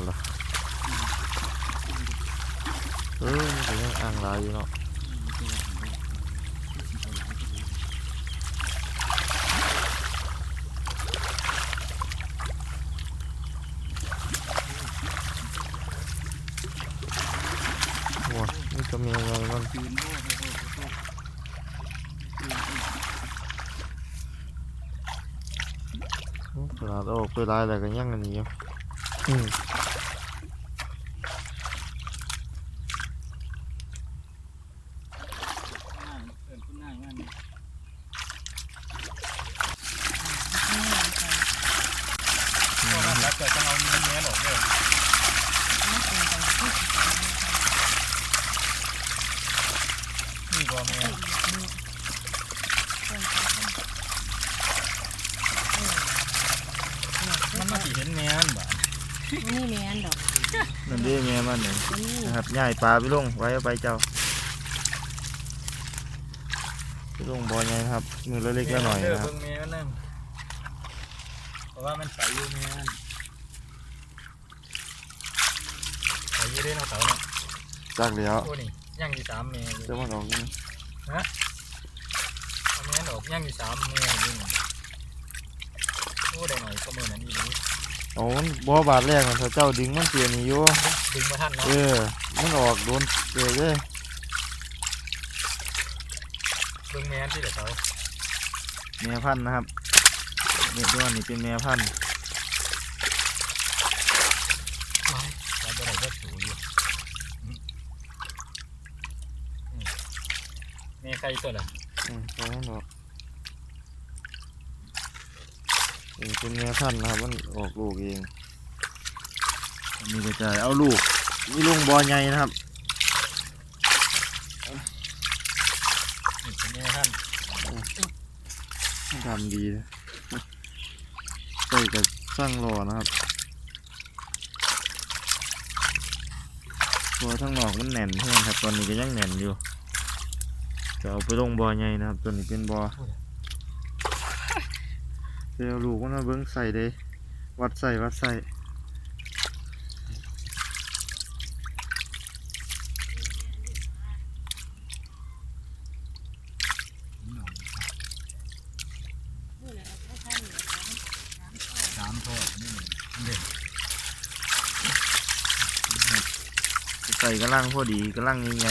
là ừ thì ăn lại gì nó. Wow là đâu tôi lại là cái nhăn này nhiều. Ừ. สิเห็นแม่นบ่นี่แม่นดอกนั่นเด้แม่มันนี่อันนี้นะครับย่ายปลาไปลงไว้เอาไปเจ้าไปลงบ่อใหญ่นะครับมือละเล็กละหน่อยเด้อนะครับเบิ่งแม่มันนั่งเพราะว่ามันใสอยู่แม่นใสอยู่เด้เนาะเสาเนาะจักแล้วโอ้นี่ย่างอยู่สามแม่อยู่ จะมันออกนี่เอาแม่นออกย่างอยู่สามแม่เห็นอยู่นี่โอ้ได้หน่อยก็มือนั้นอีหลี โอ้มันบ่อบาดแรกมันถ้าเจ้าดึงมันเสียนี่อยู่ดึงมาทันเนาะเออมันออกโดนเตะเลยเบิ่งแม่นที่เดี๋ยวเขาแม่พันธุ์นะครับเนี่ยตัวนี้เป็นแม่พันธุ์เราบ่ได้ก็สูอยู่อืมอืมแม่ใครตัวละอืมตัวนั้นออกนี่ เป็นแม่พันธุ์นะครับมันออกลูกเองอันนี้ก็จะเอาลูกนี่ลุงบ่อใหญ่นะครับนี่เป็นแม่ท่านทำดีนะใส่กับสร้างรอนะครับตัวทั้งนอกมันแน่นใช่ไหมครับตอนนี้ก็ยังแน่นอยู่จะเอาไปลงบ่อใหญ่นะครับตัวนี้เป็นบ่อ เดี๋ยวลูกมันมาเบิ้งใส่เลยวัดใส่วัดใส่สามทอดนี่เด็กใส่กระลังพอดีกระลังยังไง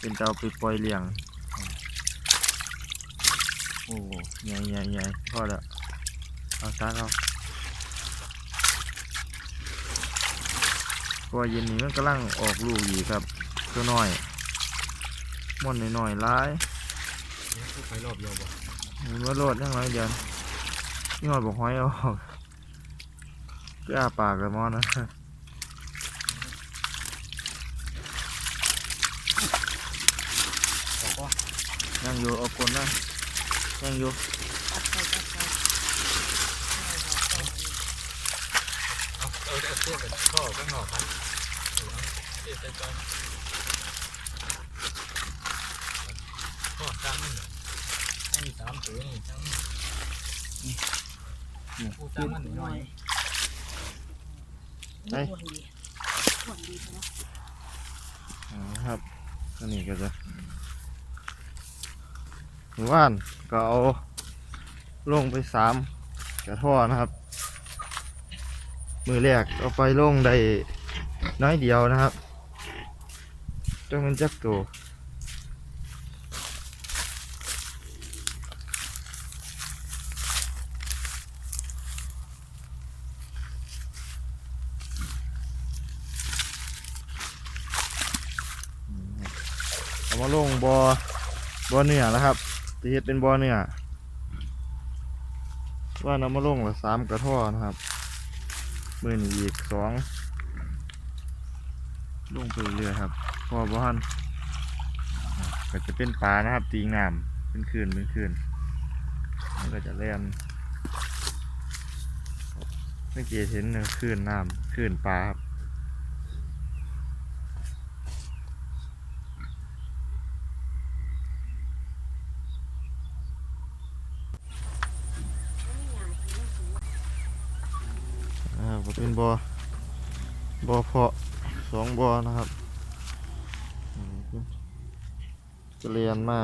เป็นเตาไปปล่อยเลี้ยง โอ้ใหญ่ใหญ่ใหญ่พอแล้วเอาตาเอาพอเย็นนี้มันกำลังออกลูกอีกครับตัวน้อยม่อนน้อยๆร้ายผู้ไปรอบเดียวบ่มันว่าโลดยังไงเดือนนี่หอยบอกห้อยออกก็อาปากเลยมอนนะบอกว่ายังอยู่เอาคนนะ ยังอยู่เอาเอาเอาเสื้อกับท่อข้างนอกครับเอาเสื้อใส่จอยท่อกลางนี่เหรอให้มีสามตัวนี่ทั้งผู้กลางมันหน่อยอ้วนดีอ้วนดีเนาะอ๋อครับอันนี้ก็จะ หมู่บ้านก็เอาลงไปสามกระท่อนะครับ มือแรกเอาไปลงได้น้อยเดียวนะครับจังมันจักตัวเอามาลงบอบอเนื้อแล้วครับ จะเฮ็ดเป็นบอเนื้อว่าเอามาลงละสามกระท่อนะครับมือนี้อีกสองลงไปเรื่อยครับพอบ้านก็จะเป็นปลานะครับ ตีงามเป็นคืนเป็นคืนมันก็จะเล่นไม่เกเห็นเนอคืนน้ำคืนปลาครับอ่า ก็เป็นบอ่อบ่อเพาะสองบ่อนะครับอืมจะเรียนมา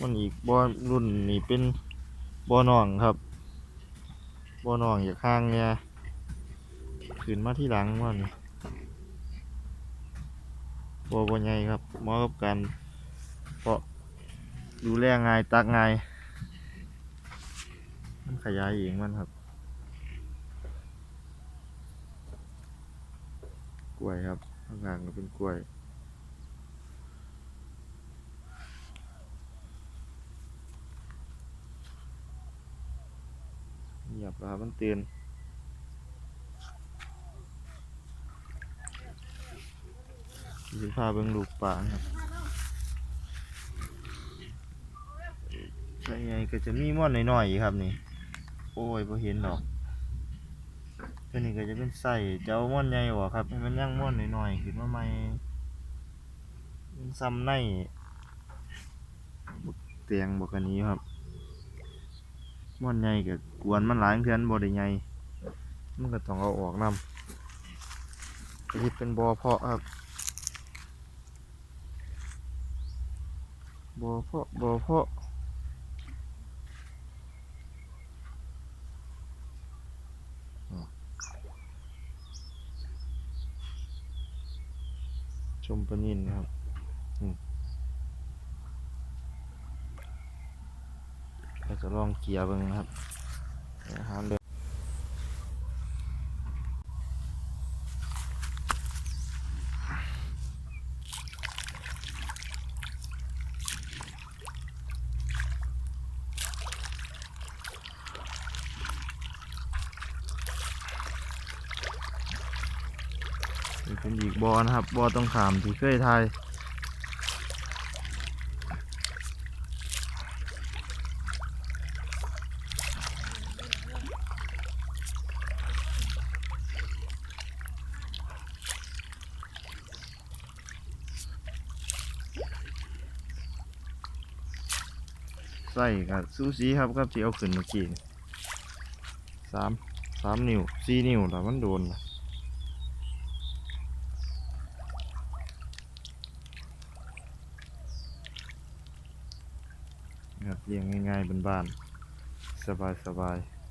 มันอีกบ่อรุ่นนี่เป็นบ่อน้องครับบ่อน้องอย่าข้างเนี่ยขึ้นมาที่หลังมันบ่บ่ใหญ่ครับเหมาะกับการเพาะดูแลง่ายตักง่าย มันขยายเองมันครับ กล้วยครับ ข้างล่างก็เป็นกล้วยเงียบแล้วครับมันเตื่นสิพาเบิ่งลูกป่าครับใช่ไงก็จะมีม่อนน้อยๆครับนี่ โอ้ยพอเห็นหรอกตัวนี้ก็จะเป็นไส้เจ้าม่อนใหญ่กว่าครับให้มันย่างม่อนหน้อยๆขึ้นมาใหม่มันซ้ำในเตียงบักอันนี้ครับม่อนใหญ่กับกวนมันหลายเพื่อนบ่ได้ใหญ่มันก็ต้องเอาออกนำก็สิเป็นบ่อเพาะครับบ่อเพาะบ่อเพาะ มปลานินครับก็จะลองเกียร์เบิ่งนะครับอาหารเลย เป็นอีกบอนะครับบอต้องขามที่เคยทายใส่กับซูซีครับกับที่เอาขึ้นเมื่อกี้สามสามนิ้วสี่นิ้วแต่มันโดนนะ ครับเลี้ยงง่ายๆบ้านๆสบายๆ